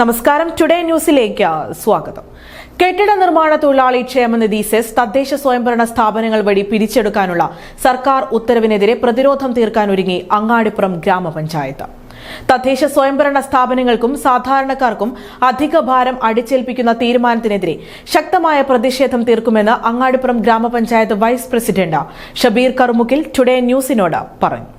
നമസ്കാരം. ടുഡേ ന്യൂസിലേക്ക് സ്വാഗതം. കെട്ടിട നിർമ്മാണ തൊഴിലാളി ക്ഷേമനിധി സെസ് തദ്ദേശ സ്വയംഭരണ സ്ഥാപനങ്ങൾ വഴി പിരിച്ചെടുക്കാനുള്ള സർക്കാർ ഉത്തരവിനെതിരെ പ്രതിരോധം തീർക്കാനൊരുങ്ങി അങ്ങാടിപ്പുറം ഗ്രാമപഞ്ചായത്ത്. തദ്ദേശ സ്വയംഭരണ സ്ഥാപനങ്ങൾക്കും സാധാരണക്കാർക്കും അധിക ഭാരം അടിച്ചേൽപ്പിക്കുന്ന തീരുമാനത്തിനെതിരെ ശക്തമായ പ്രതിഷേധം തീർക്കുമെന്ന് അങ്ങാടിപ്പുറം ഗ്രാമപഞ്ചായത്ത് വൈസ് പ്രസിഡന്റ് ഷബീർ കറുമുക്കിൽ ടുഡേ ന്യൂസിനോട് പറഞ്ഞു.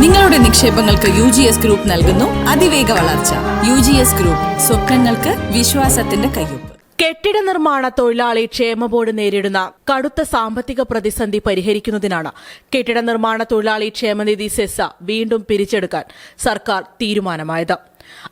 നിങ്ങളുടെ നിക്ഷേപങ്ങൾക്ക് യു ജി എസ് ഗ്രൂപ്പ് നൽകുന്നു അതിവേഗ വളർച്ച. യു ജി എസ് ഗ്രൂപ്പ് സ്വപ്നങ്ങൾക്ക് വിശ്വാസത്തിന്റെ കയ്യൊപ്പ്. കെട്ടിട നിർമ്മാണ തൊഴിലാളി ക്ഷേമ ബോർഡ് നേരിടുന്ന കടുത്ത സാമ്പത്തിക പ്രതിസന്ധി പരിഹരിക്കുന്നതിനാണ് കെട്ടിട നിർമ്മാണ തൊഴിലാളി ക്ഷേമനിധി സെസ വീണ്ടും പിരിച്ചെടുക്കാൻ സർക്കാർ തീരുമാനമായത്.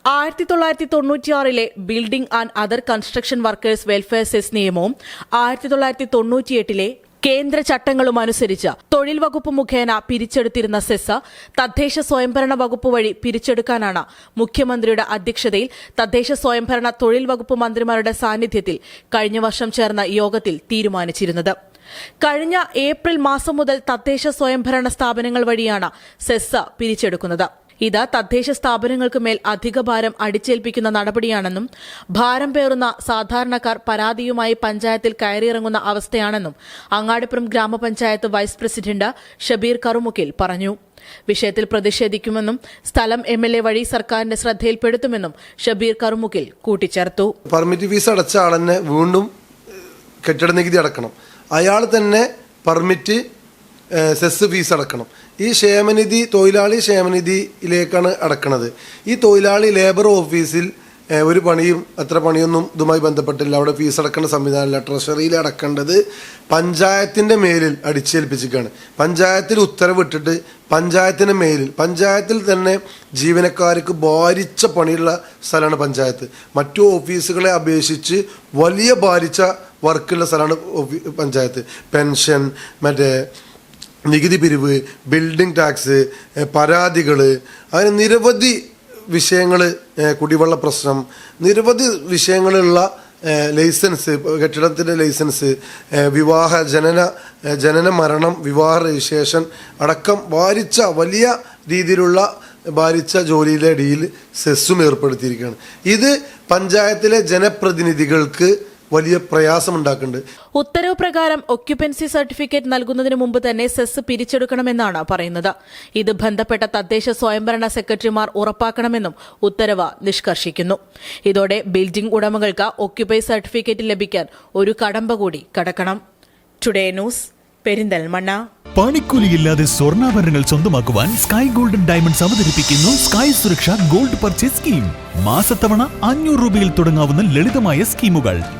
ആയിരത്തി തൊള്ളായിരത്തി തൊണ്ണൂറ്റിയാറിലെ building and other construction workers welfare cess നിയമവും ആയിരത്തി തൊള്ളായിരത്തി തൊണ്ണൂറ്റിയെട്ടിലെ കേന്ദ്ര ചട്ടങ്ങളും അനുസരിച്ച് തൊഴിൽ വകുപ്പ് മുഖേന പിരിച്ചെടുത്തിരുന്ന സെസ് തദ്ദേശ സ്വയംഭരണ വകുപ്പ് വഴി പിരിച്ചെടുക്കാനാണ് മുഖ്യമന്ത്രിയുടെ അധ്യക്ഷതയിൽ തദ്ദേശ സ്വയംഭരണ തൊഴിൽ വകുപ്പ് മന്ത്രിമാരുടെ സാന്നിധ്യത്തിൽ കഴിഞ്ഞ വർഷം ചേർന്ന യോഗത്തിൽ തീരുമാനിച്ചിരുന്നത്. കഴിഞ്ഞ ഏപ്രിൽ മാസം മുതൽ തദ്ദേശ സ്വയംഭരണ സ്ഥാപനങ്ങൾ വഴിയാണ് സെസ് പിരിച്ചെടുക്കുന്നത്. ഇത് തദ്ദേശ സ്ഥാപനങ്ങൾക്ക് മേൽ അധിക ഭാരം അടിച്ചേൽപ്പിക്കുന്ന നടപടിയാണെന്നും ഭാരം പേറുന്ന സാധാരണക്കാർ പരാതിയുമായി പഞ്ചായത്തിൽ കയറിയിറങ്ങുന്ന അവസ്ഥയാണെന്നും അങ്ങാടിപ്പുറം ഗ്രാമപഞ്ചായത്ത് വൈസ് പ്രസിഡന്റ് ഷബീർ കറുമുക്കിൽ പറഞ്ഞു. വിഷയത്തിൽ പ്രതിഷേധിക്കുമെന്നും സ്ഥലം എം എൽ എ വഴി സർക്കാരിന്റെ ശ്രദ്ധയിൽപ്പെടുത്തുമെന്നും ഷബീർ കറുമുക്കിൽ കൂട്ടിച്ചേർത്തു. പെർമിറ്റ് ഫീസ് അടച്ച വീണ്ടും കെട്ടിട നികുതി അടക്കണം. അയാൾ തന്നെ പെർമിറ്റ് സെസ് ഫീസ് അടക്കണം. ഈ ക്ഷേമനിധി തൊഴിലാളി ക്ഷേമനിധിയിലേക്കാണ് അടക്കണത്. ഈ തൊഴിലാളി ലേബർ ഓഫീസിൽ ഒരു പണിയും അത്ര പണിയൊന്നും ഇതുമായി ബന്ധപ്പെട്ടില്ല. അവിടെ ഫീസ് അടക്കുന്ന സംവിധാനമില്ല. ട്രഷറിയിൽ അടക്കേണ്ടത് പഞ്ചായത്തിന്റെ മേലിൽ അടിച്ചേൽപ്പിച്ചിരിക്കുകയാണ്. പഞ്ചായത്തിൽ ഉത്തരവിട്ടിട്ട് പഞ്ചായത്തിന്റെ മേലിൽ. പഞ്ചായത്തിൽ തന്നെ ജീവനക്കാർക്ക് ഭാരിച്ച പണിയുള്ള സ്ഥലമാണ് പഞ്ചായത്ത്. മറ്റു ഓഫീസുകളെ അപേക്ഷിച്ച് വലിയ ഭാരിച്ച വർക്കുള്ള സ്ഥലമാണ് പഞ്ചായത്ത്. പെൻഷൻ മറ്റേ നികുതി പിരിവ് ബിൽഡിംഗ് ടാക്സ് പരാതികൾ അങ്ങനെ നിരവധി വിഷയങ്ങൾ കുടിവെള്ള പ്രശ്നം നിരവധി വിഷയങ്ങളുള്ള ലൈസൻസ് കെട്ടിടത്തിന്റെ ലൈസൻസ് വിവാഹ ജനന ജനന മരണം വിവാഹ രജിസ്ട്രേഷൻ അടക്കം ഭാരിച്ച വലിയ രീതിയിലുള്ള ഭാരിച്ച ജോലിയുടെ ഇടയിൽ സെസ്സും ഏർപ്പെടുത്തിയിരിക്കുകയാണ്. ഇത് പഞ്ചായത്തിലെ ജനപ്രതിനിധികൾക്ക് വലിയ പ്രയാസമുണ്ടാക്കുന്നുണ്ട്. ഉത്തരവ് പ്രകാരം ഒക്യുപ്പൻസി സർട്ടിഫിക്കറ്റ് നൽകുന്നതിന് മുമ്പ് തന്നെ സെസ് പിരിച്ചെടുക്കണമെന്നാണ് പറയുന്നത്. ഇത് ബന്ധപ്പെട്ട തദ്ദേശ സ്വയംഭരണ സെക്രട്ടറിമാർ ഉറപ്പാക്കണമെന്നും ഉത്തരവ് നിഷ്കർഷിക്കുന്നു. ഇതോടെ ബിൽഡിംഗ് ഉടമകൾക്ക് ഒക്യുപൈ സർട്ടിഫിക്കറ്റ് ലഭിക്കാൻ ഒരു കടമ്പ കൂടി കടക്കണം. Today news Perinthalmanna. പണിക്കൂലിയില്ലാതെ സ്വർണാഭരണങ്ങൾ സ്വന്തമാക്കുവാൻ സ്കൈ ഗോൾഡൻ ഡയമണ്ട്സ് അവതരിപ്പിക്കുന്നു സ്കൈ സുരക്ഷ ഗോൾഡ് പർച്ചേസ് സ്കീം മാസത്തവണ അഞ്ഞൂറ് രൂപയിൽ തുടങ്ങാവുന്ന ലളിതമായ സ്കീമുകൾ.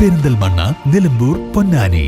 Perinthalmanna Nilambur Ponnani.